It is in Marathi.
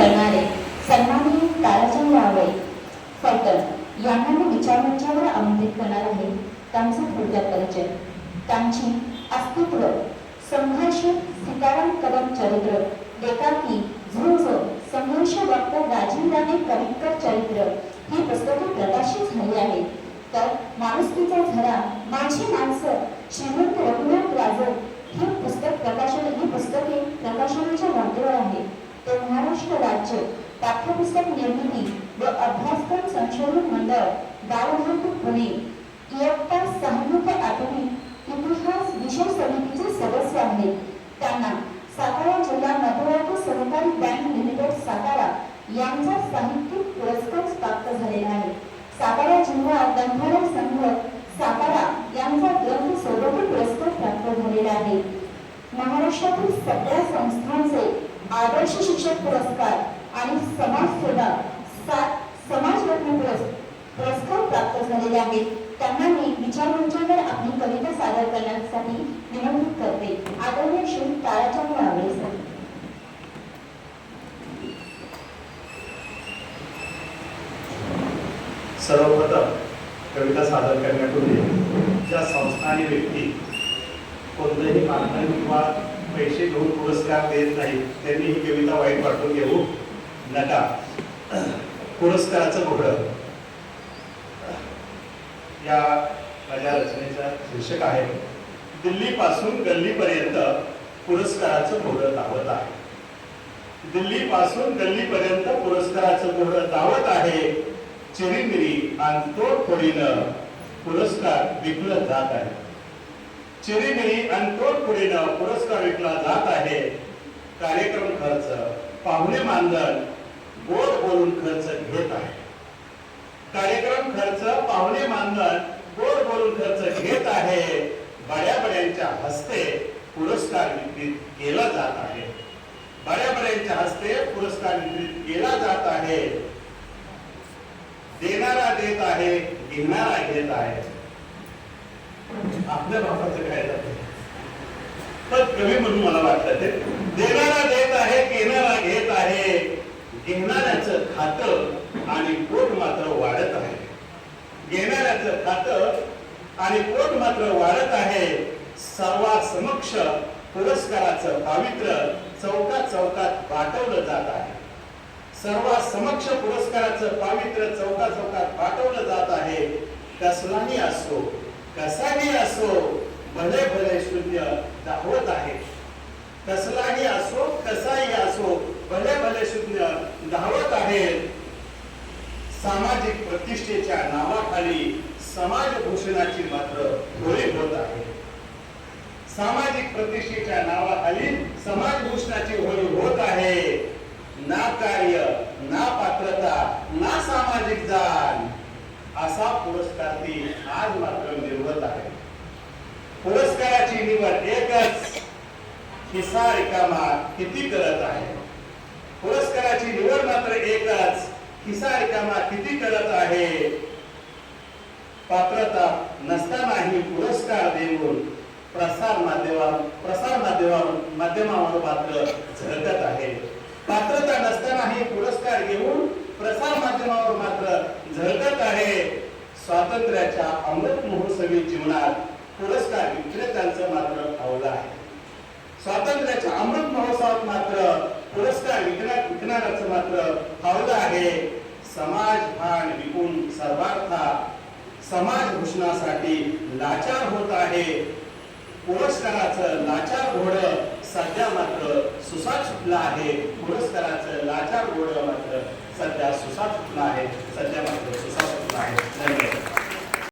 करणारे सन्माननीय ताराचंद रावळे. फलटण यांना मी विचारमंचावर आमंत्रित करणार आहे. त्यांचा थोडक्यात परिचय. त्यांची अस्तित्व संघर्ष सीताराम कदम चरित्र एकाकी झुंज संघर्ष डॉक्टर राजीवराणे कविकर चरित्र ही पुस्तके प्रकाशित झाली आहेत. तर माणुसकीचा झरा माझी माणसं श्रीमंत रघुनाथ राजन ही पुस्तक प्रकाशन ही पुस्तके प्रकाशनाच्या वाटेवर आहेत. तर महाराष्ट्र राज्य पाठ्यपुस्तक निर्मिती व अभ्यासक्रम संशोधन मंडळ बालभारती पुणे इयत्ता सहावी ते आठवी इतिहास विषय समितीचे सदस्य आहेत. त्यांना सातारा जिल्हा मध्यवर्ती सहकारी बँक लिमिटेड सातारा यांचा साहित्यिक पुरस्कार प्राप्त झालेला आहे. सातारा जिल्हा ग्रंथालय संघ सातारा यांचा ग्रंथ सोबत पुरस्कार प्राप्त झालेला आहे. महाराष्ट्रातील सगळ्या संस्थांचे आदर्श शिक्षक पुरस्कार आणि समाजसेवा सात समाजरत्न पुरस- पुरस्कार प्राप्त झालेले आहेत. त्यांना मी विचारमंचावर आपली कविता सादर करण्यासाठी निमंत्रित करते. आदरणीय श्री ताराचंद रावळे सर. सर्वप्रथम कविता सादर करण्यापूर्वी ज्या संस्था आणि व्यक्ती कोणतंही मानधन किंवा पैसे घेऊन पुरस्कार देत नाही त्यांनी ही कविता वाईट वाटून घेऊ नका. पुरस्काराचं घोडं. या माझ्या रचनेचा शीर्षक आहे दिल्लीपासून गल्लीपर्यंत पुरस्काराचं घोडं धावत आहे. दिल्लीपासून गल्लीपर्यंत पुरस्काराचं घोडं धावत आहे चिरीमिरी आणि तोडफोडीनं पुरस्कार विकलं जात आहे. चिरीमिरी आणि तोडफोडीनं पुरस्कार विकला जात आहे. कार्यक्रम खर्च पाहुणे मानधन गोड बोलून खर्च घेत आहे. कार्यक्रम खर्च पाहुणे मानधन गोड बोलून खर्च घेत आहे. बड्या बड्यांच्या हस्ते पुरस्कार वितरित केला जात आहे. बड्या बड्यांच्या हस्ते पुरस्कार वितरित केला जात आहे. देणारा देत आहे घेणारा घेत आहे. म्हणजे आपल्या बापाचं काय जाते? पण कवी म्हणून मला वाटतं ते देणारा देत आहे घेणारा घेत आहे. घेणाऱ्याचं खातं आणि पोट मात्र वाढत आहे. घेणाऱ्याचं खातं आणि पोट मात्र वाढत आहे. सर्वा समक्ष पुरस्काराचं पावित्र्य चौकात चौकात वाटवलं जात आहे. सर्व समक्ष पुरस्काराचं पावित्र्य चौका चौकात पाठवलं जात आहे. कसलाही असो कसाही असो भले भले शून्य दाखवत आहे. कसलाही असो कसाही असो भले भले शून्य धावत आहे. सामाजिक प्रतिष्ठेच्या नावाखाली समाज भूषणाची मात्र होळी होत आहे. सामाजिक प्रतिष्ठेच्या नावाखाली समाज भूषणाची होळी होत आहे. ना कार्य ना पात्रता ना सामाजिक जात. असा पुरस्कार ती आज मात्र निवडत आहे. पुरस्काराची निवड एकच खिसा रिकामा किती करत आहे? पुरस्काराची निवड मात्र एकच खिसा रिकामा किती करत आहे? पात्रता नसतानाही पुरस्कार देऊन प्रसार माध्यमावर प्रसार माध्यमावर माध्यमावर मात्र झळकत आहे. पात्रता नसतानाही पुरस्कार घेऊन प्रसार माध्यमावर मात्र झळकत आहे. स्वातंत्र्याच्या अमृत महोत्सवी जीवनात पुरस्कार विक्रेत्यांचं मात्र आवलं आहे. स्वातंत्र्याच्या अमृत महोत्सवात मात्र पुरस्कार विकणाऱ्याचं मात्र हवं आहे. समाज भान विकून सर्वार्थ समाज घोषणासाठी लाचार होत आहे. पुरस्काराचं लाचार घोड सध्या मात्र सुसाद सुटला आहे. पुरस्काराचं लाचार घोड मात्र सध्या सुसाद सुटला आहे. सध्या मात्र सुसा ไปเริ่มเลย